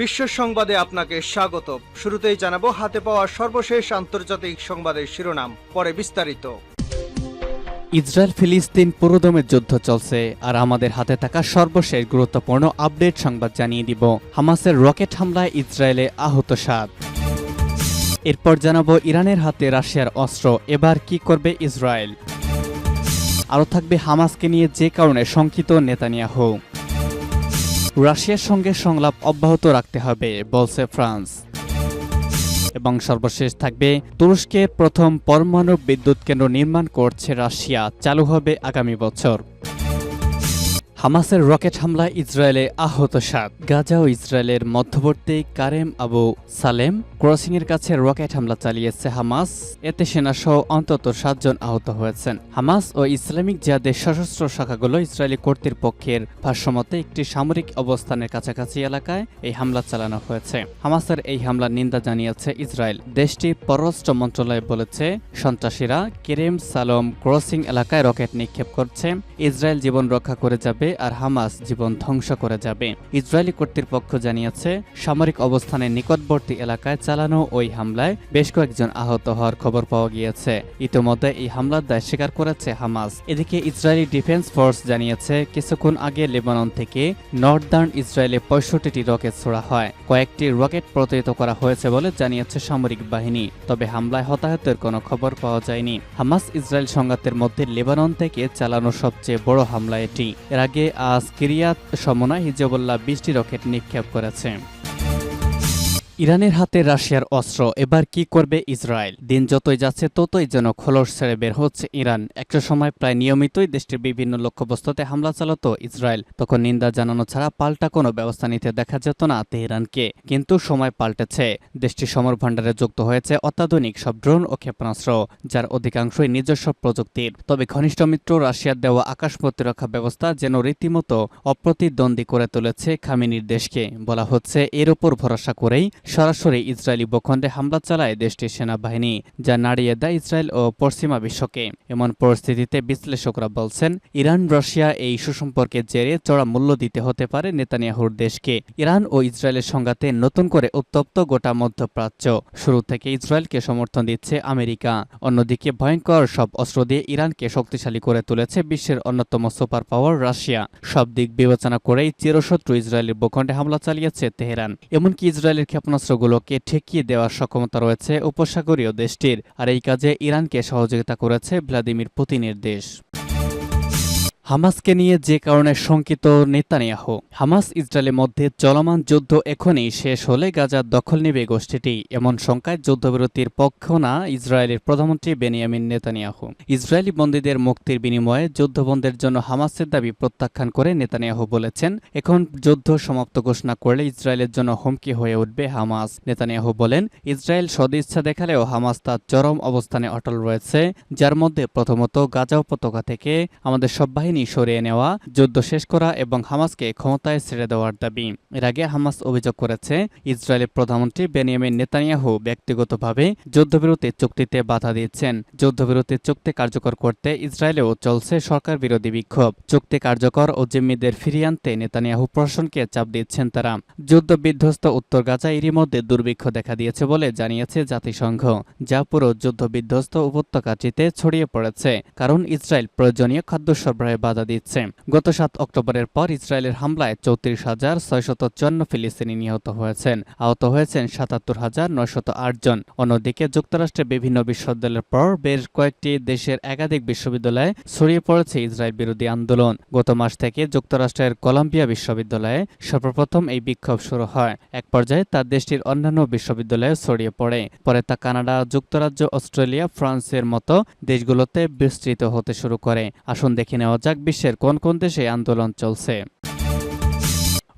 বিশ্ব সংবাদে আপনাকে স্বাগত শুরুতেই জানাব, হাতে পাওয়া সর্বশেষ আন্তর্জাতিক সংবাদের শিরোনাম, পরে বিস্তারিত। ইসরায়েল ফিলিস্তিন পুরোদমের যুদ্ধ চলছে, আর আমাদের হাতে থাকা সর্বশেষ গুরুত্বপূর্ণ আপডেট সংবাদ জানিয়ে দিব। হামাসের রকেট হামলায় ইসরায়েলে আহত সাত। এরপর জানাব, ইরানের হাতে রাশিয়ার অস্ত্র, এবার কি করবে ইসরায়েল? আরও থাকবে হামাসকে নিয়ে যে কারণে শঙ্কিত নেতানিয়াহু। রাশিয়ার সঙ্গে সংলাপ অব্যাহত রাখতে হবে, বলছে ফ্রান্স। এবং সর্বশেষ থাকবে, তুরস্কে প্রথম পরমাণু বিদ্যুৎ কেন্দ্র নির্মাণ করছে রাশিয়া, চালু হবে আগামী বছর। হামাসের রকেট হামলায় ইসরায়েলে আহত সাত। গাজা ও ইসরায়েলের মধ্যবর্তী কারেম আবু সালেম ক্রসিংয়ের কাছে রকেট হামলা চালিয়েছে হামাস। এতে সেনাসহ অন্তত সাতজন আহত হয়েছেন। হামাস ও ইসলামিক জিহাদের সশস্ত্র শাখাগুলো ইসরায়েলি কর্তৃপক্ষের ভাষ্যমতে একটি সামরিক অবস্থানের কাছাকাছি এলাকায় এই হামলা চালানো হয়েছে। হামাসের এই হামলার নিন্দা জানিয়েছে ইসরায়েল। দেশটির পররাষ্ট্র মন্ত্রণালয় বলেছে, সন্ত্রাসীরা কেরেম সালম ক্রসিং এলাকায় রকেট নিক্ষেপ করছে। ইসরায়েল জীবন রক্ষা করে যাবে আর হামাস জীবন ধ্বংস করে যাবে। ইসরায়েলি কর্তৃপক্ষ জানিয়েছে, সামরিক অবস্থানের নিকটবর্তী এলাকায় চালানো ওই হামলায় বেশ কয়েকজন আহত হওয়ার খবর পাওয়া গিয়েছে। ইতিমধ্যে এই হামলার দায় স্বীকার করেছে হামাস। এদিকে ইসরায়েলি ডিফেন্স ফোর্স জানিয়েছে, কিছুক্ষণ আগে লেবানন থেকে নর্দার্ন ইসরায়েলে পঁয়ষট্টিটি রকেট ছোড়া হয়। কয়েকটি রকেট প্রতিহত করা হয়েছে বলে জানিয়েছে সামরিক বাহিনী, তবে হামলায় হতাহতের কোনো খবর পাওয়া যায়নি। হামাস ইসরায়েল সংঘাতের মধ্যে লেবানন থেকে চালানো সবচেয়ে বড় হামলা এটি। এর আগে আজ কিরিয়াত সমনা হিজবুল্লাহ বিশটি রকেট নিক্ষেপ করেছে। ইরানের হাতে রাশিয়ার অস্ত্র। এবার কি করবে ইসরায়েল? দিন যতই যাচ্ছে, ততই যেন খোলস ছেড়ে বের হচ্ছে ইরান। একটা সময় প্রায় নিয়মিতই দেশটির বিভিন্ন লক্ষ্যবস্তুতে হামলা চালাতো ইসরায়েল। তখন নিন্দা জানানো ছাড়া পাল্টা কোনো ব্যবস্থা নিতে দেখা যেত না তেহরানকে। কিন্তু সময় পাল্টেছে। দেশটির সমর ভাণ্ডারে যুক্ত হয়েছে অত্যাধুনিক সব ড্রোন ও ক্ষেপণাস্ত্র, যার অধিকাংশই নিজস্ব প্রযুক্তির। তবে ঘনিষ্ঠ মিত্র রাশিয়ার দেওয়া আকাশ প্রতিরক্ষা ব্যবস্থা যেন রীতিমতো অপ্রতিদ্বন্দ্বী করে তুলেছে খামিনির দেশকে। বলা হচ্ছে, এর ওপর ভরসা করেই সরাসরি ইসরায়েলি ভূখণ্ডে হামলা চালায় দেশটির সেনাবাহিনী, যা নাড়িয়ে দেয় ইসরায়েল ও পশ্চিমা বিশ্বকে। এমন পরিস্থিতিতে বিশ্লেষকরা বলছেন, ইরান, রাশিয়া এই সুসম্পর্কের জেরে চড়া মূল্য দিতে হতে পারে নেতানিয়াহুর দেশকে। ইরান ও ইসরায়েলের সংঘাতে নতুন করে উত্তপ্ত গোটা মধ্যপ্রাচ্য। শুরু থেকে ইসরায়েলকে সমর্থন দিচ্ছে আমেরিকা। অন্যদিকে ভয়ঙ্কর সব অস্ত্র দিয়ে ইরানকে শক্তিশালী করে তুলেছে বিশ্বের অন্যতম সুপার পাওয়ার রাশিয়া। সব দিক বিবেচনা করেই চিরশত্রু ইসরায়েলের ভূখণ্ডে হামলা চালিয়েছে তেহরান। এমনকি ইসরায়েলের ক্ষেপণাস্ত্রগুলোকে ঠেকিয়ে দেওয়ার সক্ষমতা রয়েছে উপসাগরীয় দেশটির। আর এই কাজে ইরানকে সহযোগিতা করেছে ভ্লাদিমির পুতিনের দেশ। হামাসকে নিয়ে যে কারণে শঙ্কিত নেতানিয়াহু, হামাস ইসরায়েলের মধ্যে চলমান যুদ্ধ এখনই শেষ হলে গাজার দখল নেবে গোষ্ঠীটি, এমন শঙ্কায় যুদ্ধবিরতির পক্ষ না ইসরায়েলের প্রধানমন্ত্রী বেনিয়ামিন নেতানিয়াহু। ইসরায়েলি বন্দীদের মুক্তির বিনিময়ে যুদ্ধবন্ধের জন্য হামাসের দাবি প্রত্যাখ্যান করে নেতানিয়াহু বলেছেন, এখন যুদ্ধ সমাপ্ত ঘোষণা করলে ইসরায়েলের জন্য হুমকি হয়ে উঠবে হামাস। নেতানিয়াহু বলেন, ইসরায়েল সদিচ্ছা দেখালেও হামাস তার চরম অবস্থানে অটল রয়েছে, যার মধ্যে প্রথমত গাজা উপত্যকা থেকে আমাদের সব বাহিনী বাহিনী সরিয়ে নেওয়া, যুদ্ধ শেষ করা এবং হামাসকে ক্ষমতায় ছেড়ে দেওয়ার দাবি। এর আগে হামাস অভিযোগ করেছে, ইসরায়েলের প্রধানমন্ত্রী বেনিয়ামিন নেতানিয়াহু ব্যক্তিগতভাবে যুদ্ধবিরতি চুক্তিতে বাধা দিচ্ছেন যুদ্ধবিরতি চুক্তি কার্যকর করতে ইসরায়েলেও চলছে সরকার বিরোধী বিক্ষোভ। চুক্তি কার্যকর ও জিম্মিদের ফিরিয়ে আনতে নেতানিয়াহু প্রশাসনকে চাপ দিচ্ছেন তারা। যুদ্ধ বিধ্বস্ত উত্তর গাজা এরই মধ্যে দুর্ভিক্ষ দেখা দিয়েছে বলে জানিয়েছে জাতিসংঘ, যা পুরো যুদ্ধ বিধ্বস্ত উপত্যকাটিতে ছড়িয়ে পড়েছে। কারণ ইসরায়েল প্রয়োজনীয় খাদ্য সরবরাহে বাধা দিচ্ছে। গত সাত অক্টোবরের পর ইসরায়েলের হামলায় চৌত্রিশ হাজার ছয়শত চুয়ান্ন ফিলিস্তিনি নিহত হয়েছেন। আহত হয়েছেন সাতাত্তর হাজার নয়শত জন। অন্যদিকে যুক্তরাষ্ট্রের বিভিন্ন বিশ্ববিদ্যালয়ের পর বেশ কয়েকটি দেশের একাধিক বিশ্ববিদ্যালয়ে ছড়িয়ে পড়েছে ইসরায়েল বিরোধী আন্দোলন। গত মাস থেকে যুক্তরাষ্ট্রের কলম্বিয়া বিশ্ববিদ্যালয়ে সর্বপ্রথম এই বিক্ষোভ শুরু হয়। এক পর্যায়ে তা দেশটির অন্যান্য বিশ্ববিদ্যালয়ে ছড়িয়ে পড়ে। পরে তা কানাডা, যুক্তরাজ্য, অস্ট্রেলিয়া, ফ্রান্সের মতো দেশগুলোতে বিস্তৃত হতে শুরু করে। আসুন দেখে নেওয়া যাক বিশ্বের কোন কোন দেশে আন্দোলন চলছে?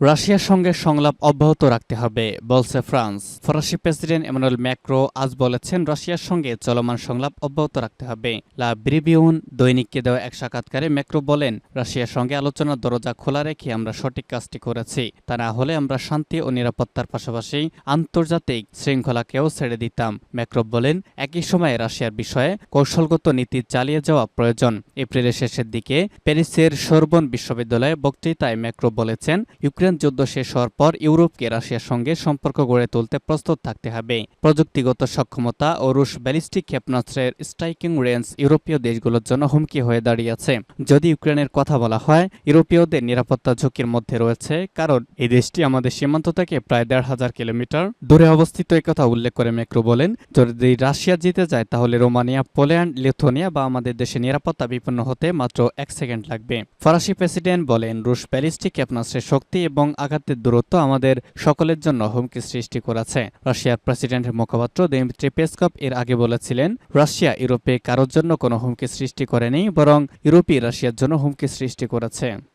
রাশিয়ার সঙ্গে সংলাপ অব্যাহত রাখতে হবে, বলছে ফ্রান্স। ফরাসি প্রেসিডেন্ট এমানুয়েল ম্যাক্রো আজ বলেছেন রাশিয়ার সঙ্গে চলমান সংলাপ অব্যাহত রাখতে হবে। লা ব্রিবিউন দৈনিককে দেওয়া এক সাক্ষাৎকারে ম্যাক্রো বলেন, রাশিয়ার সঙ্গে আলোচনার দরজা খোলা রেখে আমরা সঠিক কাজটি করেছি। তা না হলে আমরা শান্তি ও নিরাপত্তার পাশাপাশি আন্তর্জাতিক শৃঙ্খলাকেও ছেড়ে দিতাম। ম্যাক্রো বলেন, একই সময়ে রাশিয়ার বিষয়ে কৌশলগত নীতি চালিয়ে যাওয়া প্রয়োজন। এপ্রিলের শেষের দিকে প্যারিসের সোরবন বিশ্ববিদ্যালয়ে বক্তৃতায় ম্যাক্রো বলেছেন, ইউক্রেন ইউক্রেন যুদ্ধ শেষ হওয়ার পর ইউরোপকে রাশিয়ার সঙ্গে সম্পর্ক গড়ে তুলতে প্রস্তুত থাকতে হবে। প্রযুক্তিগত সক্ষমতা ও রুশ ব্যালিস্টিক ক্ষেপণাস্ত্রের স্ট্রাইকিং রেঞ্জ ইউরোপীয় দেশগুলোর জন্য হুমকি হয়ে দাঁড়িয়েছে। যদি ইউক্রেনের কথা বলা হয়, ইউরোপীয়দের নিরাপত্তা ঝুঁকির মধ্যে রয়েছে কারণ এই দেশটি আমাদের সীমান্ত থেকে প্রায় দেড় হাজার কিলোমিটার দূরে অবস্থিত। একথা উল্লেখ করে ম্যাক্রো বলেন, যদি রাশিয়া জিতে যায়, তাহলে রোমানিয়া, পোল্যান্ড লিথুনিয়া বা আমাদের দেশে নিরাপত্তা বিপন্ন হতে মাত্র এক সেকেন্ড লাগবে। ফরাসি প্রেসিডেন্ট বলেন, রুশ ব্যালিস্টিক ক্ষেপণাস্ত্রের শক্তি এবং আঘাতের দূরত্ব আমাদের সকলের জন্য হুমকি সৃষ্টি করেছে। রাশিয়ার প্রেসিডেন্টের মুখপাত্র দিমিত্রি পেসকপ এর আগে বলেছিলেন, রাশিয়া ইউরোপে কারোর জন্য কোনো হুমকি সৃষ্টি করেনি, বরং ইউরোপই রাশিয়ার জন্য হুমকি সৃষ্টি করেছে।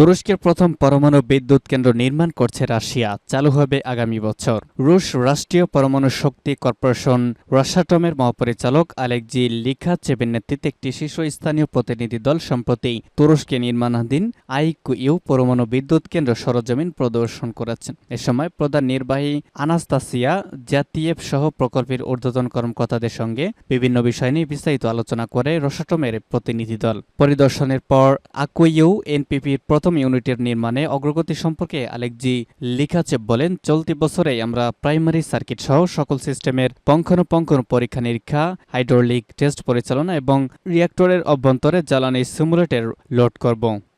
তুরস্কের প্রথম পরমাণু বিদ্যুৎ কেন্দ্র নির্মাণ করছে রাশিয়া। চালু হবে আগামী বছর। রুশ রাষ্ট্রীয় পরমাণু শক্তি কর্পোরেশন রাশাটমের মহাপরিচালক আলেকজি লিখাচেবের নেতৃত্বে একটি শীর্ষস্থানীয় প্রতিনিধি দল সম্প্রতি তুরস্কে নির্মাণাধীন আইকুইউ পরমাণু বিদ্যুৎ কেন্দ্র সরজমিন প্রদর্শন করেছেন। এ সময় প্রধান নির্বাহী আনাস্তাসিয়া জাতিয়েভ সহ প্রকল্পের ঊর্ধ্বতন কর্মকর্তাদের সঙ্গে বিভিন্ন বিষয় নিয়ে বিস্তারিত আলোচনা করে রসাটমের প্রতিনিধি দল। পরিদর্শনের পর আকুইউ এনপিপির প্রথম ইউনিটের নির্মাণে অগ্রগতি সম্পর্কে আলেকজি লিখাচেব বলেন, চলতি বছরে আমরা প্রাইমারি সার্কিট সহ সকল সিস্টেমের পঙ্খানুপঙ্খ পরীক্ষা নিরীক্ষা, হাইড্রোলিক টেস্ট পরিচালনা এবং রিয়াক্টরের অভ্যন্তরে জ্বালানি সিমুলেটর লোড করব।